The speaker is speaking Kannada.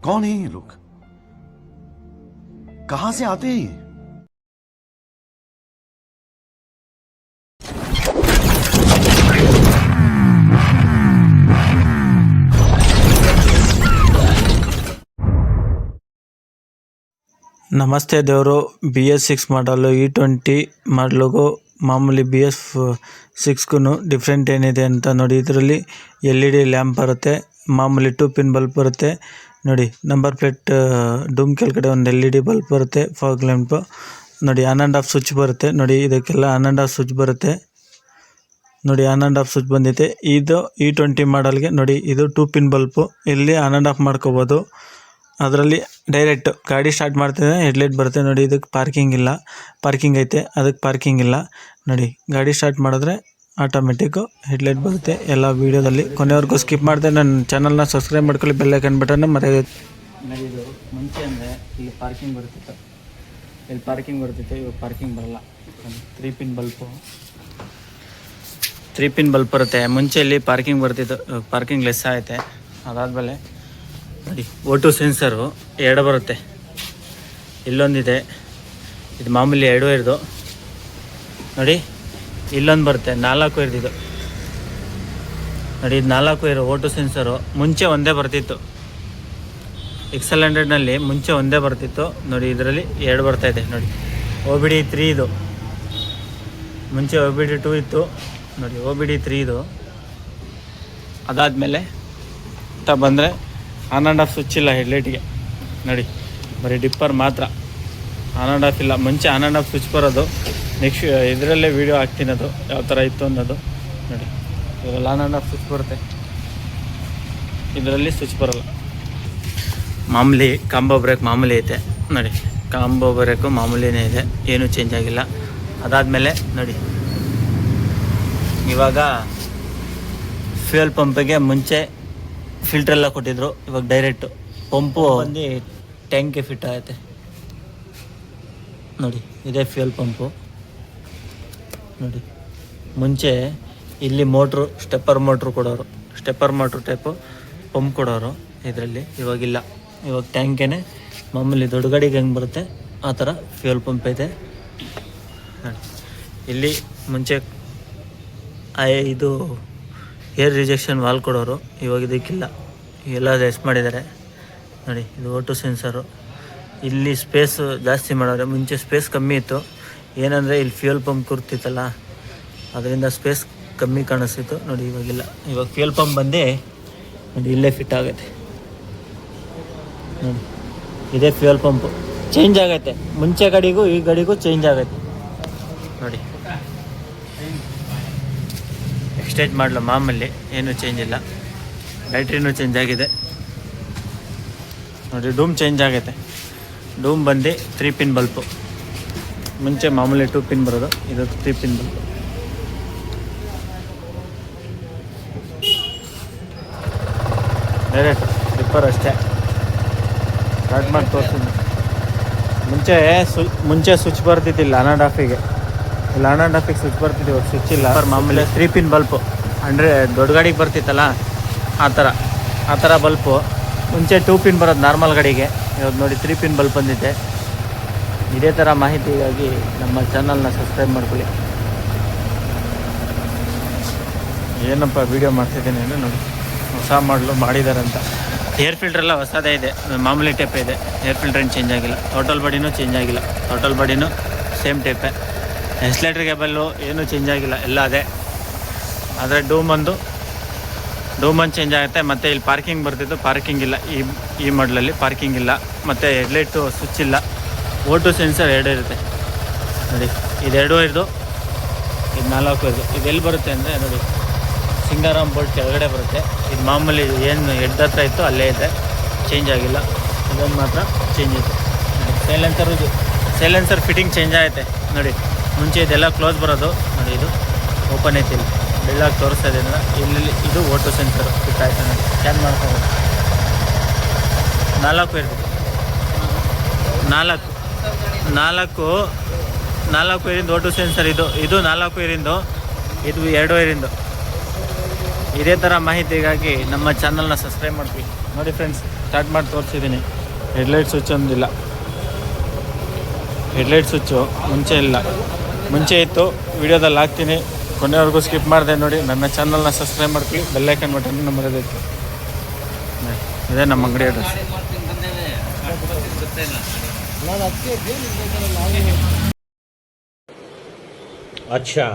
कौन है ये लोग कहां से आते हैं ये ನಮಸ್ತೆ ದೇವರು ಬಿ ಎಸ್ ಸಿಕ್ಸ್ ಮಾಡಲು ಇ ಟ್ವೆಂಟಿ ಮಾಡಲಿಗೂ ಮಾಮೂಲಿ ಬಿ ಎಸ್ ಸಿಕ್ಸ್ಗೂ ಡಿಫ್ರೆಂಟ್ ಏನಿದೆ ಅಂತ ನೋಡಿ ಇದರಲ್ಲಿ ಎಲ್ ಇ ಡಿ ಲ್ಯಾಂಪ್ ಬರುತ್ತೆ ಮಾಮೂಲಿ ಟೂ ಪಿನ್ ಬಲ್ಬ್ ಬರುತ್ತೆ ನೋಡಿ, ನಂಬರ್ ಪ್ಲೇಟ್ ಡೂಮ್ ಕೆಳಗಡೆ ಒಂದು ಎಲ್ ಇ ಡಿ ಬಲ್ಬ್ ಬರುತ್ತೆ ಫಾಗ್ ಲ್ಯಾಂಪ್ ನೋಡಿ ಆನ್ ಆ್ಯಂಡ್ ಆಫ್ ಸ್ವಿಚ್ ಬರುತ್ತೆ. ನೋಡಿ, ಇದಕ್ಕೆಲ್ಲ ಆನ್ ಆ್ಯಂಡ್ ಆಫ್ ಸ್ವಿಚ್ ಬರುತ್ತೆ. ನೋಡಿ ಆನ್ ಆ್ಯಂಡ್ ಆಫ್ ಸ್ವಿಚ್ ಬಂದಿದೆ. ಇದು ಇ ಟ್ವೆಂಟಿ ಮಾಡಲ್ಗೆ ನೋಡಿ, ಇದು ಟೂ ಪಿನ್ ಬಲ್ಪು ಇಲ್ಲಿ ಆನ್ ಆ್ಯಂಡ್ ಆಫ್ ಮಾಡ್ಕೋಬೋದು. ಅದರಲ್ಲಿ ಡೈರೆಕ್ಟ್ ಗಾಡಿ ಸ್ಟಾರ್ಟ್ ಮಾಡ್ತಿದ್ರೆ ಹೆಡ್ಲೈಟ್ ಬರುತ್ತೆ. ನೋಡಿ, ಇದಕ್ಕೆ ಪಾರ್ಕಿಂಗ್ ಇಲ್ಲ. ಪಾರ್ಕಿಂಗ್ ಐತೆ, ಅದಕ್ಕೆ ಪಾರ್ಕಿಂಗ್ ಇಲ್ಲ. ನೋಡಿ, ಗಾಡಿ ಸ್ಟಾರ್ಟ್ ಮಾಡಿದ್ರೆ ಆಟೋಮೆಟಿಕ್ಕು ಹೆಡ್ಲೈಟ್ ಬರುತ್ತೆ. ಎಲ್ಲ ವೀಡಿಯೋದಲ್ಲಿ ಕೊನೆವರೆಗೂ ಸ್ಕಿಪ್ ಮಾಡಿದೆ, ನನ್ನ ಚಾನಲ್ನ ಸಬ್ಸ್ಕ್ರೈಬ್ ಮಾಡ್ಕೊಳ್ಳಿ ಬೆಲ್ಲೈಕನ್ ಬಟನ್ ಮರೆಯೋದು. ಇದು ಮುಂಚೆ ಅಂದರೆ ಇಲ್ಲಿ ಪಾರ್ಕಿಂಗ್ ಬರ್ತಿತ್ತು ಇಲ್ಲಿ ಪಾರ್ಕಿಂಗ್ ಬರ್ತಿತ್ತು ಇವಾಗ ಪಾರ್ಕಿಂಗ್ ಬರಲ್ಲ. Three pin bulb three pin bulb ಬರುತ್ತೆ. ಮುಂಚೆ ಇಲ್ಲಿ ಪಾರ್ಕಿಂಗ್ ಬರ್ತಿತ್ತು ಪಾರ್ಕಿಂಗ್ ಲೆಸ್ ಆಯ್ತೆ. ಅದಾದಮೇಲೆ ನೋಡಿ ಓಟು ಸೆನ್ಸರು ಎರಡು ಬರುತ್ತೆ. ಇಲ್ಲೊಂದಿದೆ. ಇದು ಮಾಮೂಲಿ ಎರಡು ಇರೋದು. ನೋಡಿ ಇಲ್ಲೊಂದು ಬರುತ್ತೆ, ನಾಲ್ಕು ಇರ್ದಿದ್ದು ನೋಡಿ, ಇದು ನಾಲ್ಕು ಇರೋ ಓಟು ಸೆನ್ಸರು ಮುಂಚೆ ಒಂದೇ ಬರ್ತಿತ್ತು. ಎಕ್ಸೆಲ್ ಹಂಡ್ರೆಡ್ನಲ್ಲಿ ಮುಂಚೆ ಒಂದೇ ಬರ್ತಿತ್ತು. ನೋಡಿ, ಇದರಲ್ಲಿ ಎರಡು ಇದೆ, ನೋಡಿ. ಓ ಬಿ ಡಿ ತ್ರೀ ಇದು. ಮುಂಚೆ ಓ ಬಿ ಡಿ ಟೂ ಇತ್ತು. ನೋಡಿ ಓ ಬಿ ಡಿ ತ್ರೀ ಇದು. ಅದಾದಮೇಲೆ ಅಂತ ಬಂದರೆ ಆನ್ ಆ್ಯಂಡ್ ಆಫ್ ಸ್ವಿಚ್ ಇಲ್ಲ ಹೆಡ್ಲೈಟ್ಗೆ ನೋಡಿ, ಬರೀ ಡಿಪ್ಪರ್ ಮಾತ್ರ. ಆನ್ ಆ್ಯಂಡ್ ಆಫ್ ಇಲ್ಲ. ಮುಂಚೆ ಆನ್ ಆ್ಯಂಡ್ ಆಫ್ ಸ್ವಿಚ್ ಬರೋದು. ನೆಕ್ಸ್ಟ್ ಇದರಲ್ಲೇ ವೀಡಿಯೋ ಹಾಕ್ತೀನಿ ಅದು. ಯಾವ ಥರ ಇತ್ತು ಅನ್ನೋದು. ನೋಡಿ. ಇದರಲ್ಲಿ ಆನ್ ಆ್ಯಂಡ್ ಆಫ್ ಸ್ವಿಚ್ ಬರುತ್ತೆ. ಇದರಲ್ಲಿ ಸ್ವಿಚ್ ಬರೋಲ್ಲ. ಮಾಮೂಲಿ ಕಾಂಬೋ ಬ್ರೇಕ್ ಮಾಮೂಲಿ ಐತೆ. ನೋಡಿ ಕಾಂಬೋ ಬ್ರೇಕು ಮಾಮೂಲಿನೇ ಇದೆ. ಏನೂ ಚೇಂಜ್ ಆಗಿಲ್ಲ. ಅದಾದಮೇಲೆ ನೋಡಿ. ಇವಾಗ ಫ್ಯೂಯಲ್ ಪಂಪಿಗೆ ಮುಂಚೆ ಫಿಲ್ಟರ್ ಎಲ್ಲ ಕೊಟ್ಟಿದ್ರು. ಇವಾಗ ಡೈರೆಕ್ಟ್ ಪಂಪು ಬಂದು ಟ್ಯಾಂಕ್ಗೆ ಫಿಟ್ ಆಗುತ್ತೆ. ನೋಡಿ ಇದೇ ಫ್ಯೂಯಲ್ ಪಂಪು ನೋಡಿ. ಮುಂಚೆ ಇಲ್ಲಿ ಮೋಟ್ರು, ಸ್ಟೆಪ್ಪರ್ ಮೋಟ್ರು ಕೊಡೋರು. ಸ್ಟೆಪ್ಪರ್ ಮೋಟ್ರು ಟೈಪು ಪಂಪ್ ಕೊಡೋರು ಇದರಲ್ಲಿ. ಇವಾಗಿಲ್ಲ. ಇವಾಗ ಟ್ಯಾಂಕೇನೆ ಮಾಮೂಲಿ ದೊಡ್ಡ ಗಾಡಿಗೆ ಹೆಂಗೆ ಬರುತ್ತೆ? ಆ ಥರ ಫ್ಯೂಯಲ್ ಪಂಪ್ ಇದೆ. ಇಲ್ಲಿ ಮುಂಚೆ ಇದು ಏರ್ ರಿಜೆಕ್ಷನ್ ವಾಲ್ ಕೊಡೋರು. ಇವಾಗ ಇದಕ್ಕಿಲ್ಲ. ಎಲ್ಲ ರೆಸ್ಟ್ ಮಾಡಿದ್ದಾರೆ. ನೋಡಿ, ಇದು ಓಟು ಸೆನ್ಸರು. ಇಲ್ಲಿ ಸ್ಪೇಸ್ ಜಾಸ್ತಿ ಮಾಡೋರೆ. ಮುಂಚೆ ಸ್ಪೇಸ್ ಕಮ್ಮಿ ಇತ್ತು. ಏನಂದರೆ ಇಲ್ಲಿ ಫ್ಯೂಯಲ್ ಪಂಪ್ ಕೂರ್ತಿತ್ತಲ್ಲ, ಅದರಿಂದ ಸ್ಪೇಸ್ ಕಮ್ಮಿ ಕಾಣಿಸ್ತಿತ್ತು. ನೋಡಿ, ಇವಾಗಿಲ್ಲ. ಇವಾಗ ಫ್ಯೂಯಲ್ ಪಂಪ್ ಬಂದು ನೋಡಿ, ಇಲ್ಲೇ ಫಿಟ್ ಆಗುತ್ತೆ. ನೋಡಿ, ಇದೇ ಫ್ಯೂಯಲ್ ಪಂಪು ಚೇಂಜ್ ಆಗುತ್ತೆ. ಮುಂಚೆ ಗಾಡಿಗೂ ಈ ಗಾಡಿಗೂ ಚೇಂಜ್ ಆಗುತ್ತೆ. ನೋಡಿ. ಎಕ್ಸ್ಟೇಜ್ ಮಾಡಲು ಮಾಮೂಲಿ. ಏನೂ ಚೇಂಜ್ ಇಲ್ಲ. ಬ್ಯಾಟ್ರಿನೂ ಚೇಂಜ್ ಆಗಿದೆ. ನೋಡಿ ಡೂಮ್ ಚೇಂಜ್ ಆಗುತ್ತೆ. ಡೂಮ್ ಬಂದು ತ್ರೀ ಪಿನ್ ಬಲ್ಪು ಮುಂಚೆ ಮಾಮೂಲಿ ಟೂ ಪಿನ್ ಬರೋದು. ಇದು ತ್ರೀ ಪಿನ್ ಬರೋದು. ಡೈರೆಕ್ಟ್ ಸ್ಲಿಪ್ಪರ್ ಅಷ್ಟೇ. ಸ್ಟಾರ್ಟ್ ಮಾಡಿ ತೋರಿಸ್ತೀನಿ ಮುಂಚೆ ಸು ಮುಂಚೆ ಸ್ವಿಚ್ ಬರ್ತಿದ್ದಿಲ್ಲ ಆನ್ ಆ್ಯಂಡ್ ಆಫಿಗೆ ಇಲ್ಲ ಆನ್ ಆ್ಯಂಡ್ ಆಫಿಗೆ ಸ್ವಿಚ್ ಬರ್ತಿದ್ದೆ ಇವಾಗ ಸ್ವಿಚ್ ಇಲ್ಲ. ಮಾಮೂಲಿ ತ್ರೀ ಪಿನ್ ಬಲ್ಪು ಅಂದರೆ ದೊಡ್ಡ ಗಾಡಿಗೆ ಬರ್ತಿತ್ತಲ್ಲ? ಆ ಥರ ಆ ಥರ ಬಲ್ಪು ಮುಂಚೆ ಟೂ ಪಿನ್ ಬರೋದು ನಾರ್ಮಲ್ ಗಾಡಿಗೆ. ಇವಾಗ ನೋಡಿ ತ್ರೀ ಪಿನ್ ಬಲ್ಪ್ ಬಂದಿದೆ. ಇದೇ ಥರ ಮಾಹಿತಿಗಾಗಿ ನಮ್ಮ ಚಾನಲ್ನ ಸಬ್ಸ್ಕ್ರೈಬ್ ಮಾಡ್ಕೊಳ್ಳಿ. ಏನಪ್ಪ ವೀಡಿಯೋ ಮಾಡ್ತಿದ್ದೀನಿ ಅಂದರೆ ನೋಡಿ ಹೊಸ ಮಾಡಲು ಮಾಡಿದಾರಂತ. ಏರ್ ಫಿಲ್ಟರ್ ಎಲ್ಲ ಹೊಸದೇ ಇದೆ ಮಾಮೂಲಿ ಟೈಪ್ ಇದೆ. ಏರ್ ಫಿಲ್ಟರ್ ಏನು ಚೇಂಜ್ ಆಗಿಲ್ಲ. ಟೋಟಲ್ ಬಾಡಿನೂ ಚೇಂಜ್ ಆಗಿಲ್ಲ. ಟೋಟಲ್ ಬಾಡಿನೂ ಸೇಮ್ ಟೈಪೇ ಎಸ್ಲೇಟ್ರ್ ಕೇಬಲ್ಲು ಏನೂ ಚೇಂಜ್ ಆಗಿಲ್ಲ ಎಲ್ಲ ಅದೇ. ಆದರೆ ಡೂಮ್ ಒಂದು ಡೂಮ್ ಒಂದು ಚೇಂಜ್ ಆಗುತ್ತೆ. ಮತ್ತು ಇಲ್ಲಿ ಪಾರ್ಕಿಂಗ್ ಬರ್ತಿದ್ದು ಪಾರ್ಕಿಂಗ್ ಇಲ್ಲ. ಈ ಈ ಮಾಡಲಲ್ಲಿ ಪಾರ್ಕಿಂಗ್ ಇಲ್ಲ. ಮತ್ತು ಹೆಡ್ಲೈಟು ಸ್ವಿಚ್ ಇಲ್ಲ. ಓಟು ಸೆನ್ಸರ್ ಎರಡು ಇರುತ್ತೆ. ನೋಡಿ, ಇದೆರಡು ಇರೋದು, ಇದು ನಾಲ್ಕು ಇದು ಇದೆಲ್ಲಿ ಬರುತ್ತೆ ಅಂದರೆ, ನೋಡಿ, ಸಿಂಗಾರಾಮ್ ಬೋಲ್ಟ್ ಕೆಳಗಡೆ ಬರುತ್ತೆ. ಇದು ಮಾಮೂಲಿ ಏನು ಹೆಡ್ ಹತ್ರ ಇತ್ತು, ಅಲ್ಲೇ ಇದೆ ಚೇಂಜ್ ಆಗಿಲ್ಲ. ಇದೊಂದು ಮಾತ್ರ ಚೇಂಜ್ ಇತ್ತು. ಸೈಲೆನ್ಸರ್ ಇದು. ಸೈಲೆನ್ಸರ್ ಫಿಟ್ಟಿಂಗ್ ಚೇಂಜ್ ಆಗುತ್ತೆ ನೋಡಿ, ಮುಂಚೆ ಇದೆಲ್ಲ ಕ್ಲೋಸ್ ಬರೋದು. ನೋಡಿ, ಇದು ಓಪನ್ ಐತಿ ಇಲ್ಲಿ. ಬೆಳ್ಳಾಗಿ ತೋರಿಸ್ತಾ ಅಂದ್ರೆ ಇಲ್ಲಿ ಇದು ಓಟೋ ಸೆನ್ಸರ್ ಫಿಟ್ ಆಯಿತು. ನೋಡಿ ಸ್ಕ್ಯಾನ್ ಮಾಡ್ಕೊಬೋದು ನಾಲ್ಕು ಇರ್ತದೆ ನಾಲ್ಕು. ನಾಲ್ಕು ನಾಲ್ಕು ವೈರಿಂದ ಓಟು ಸೆನ್ಸರ್ ಇದು ಇದು ನಾಲ್ಕು ಏರಿಂದು, ಇದು ಎರಡು ಏರಿಂದು. ಇದೇ ಥರ ಮಾಹಿತಿಗಾಗಿ ನಮ್ಮ ಚಾನಲ್ನ ಸಬ್ಸ್ಕ್ರೈಬ್ ಮಾಡ್ತೀವಿ ನೋಡಿ ಫ್ರೆಂಡ್ಸ್ ಸ್ಟಾರ್ಟ್ ಮಾಡಿ ತೋರಿಸಿದ್ದೀನಿ. ಹೆಡ್ಲೈಟ್ ಸ್ವಿಚ್ ಒಂದಿಲ್ಲ ಹೆಡ್ಲೈಟ್ ಸ್ವಿಚ್ಚು ಮುಂಚೆ ಇಲ್ಲ. ಮುಂಚೆ ಇತ್ತು, ವಿಡಿಯೋದಲ್ಲಿ ಹಾಕ್ತೀನಿ. ಕೊನೆವರೆಗೂ ಸ್ಕಿಪ್ ಮಾಡಿದೆ ನೋಡಿ. ನನ್ನ ಚಾನಲ್ನ ಸಬ್ಸ್ಕ್ರೈಬ್ ಮಾಡ್ಕೊಳ್ಳಿ. ಬೆಲ್ಲೈಕನ್ ಬಟನ್ ನಮ್ಮದಿತ್ತು ಇದೇ ನಮ್ಮ ಅಂಗಡಿ ಅಡ್ರೆಸ್ ನಾನು ಅದಕ್ಕೆ ಅದೇನು ಇಲ್ಲ ಅಲ್ಲ ಅಚ್ಛಾ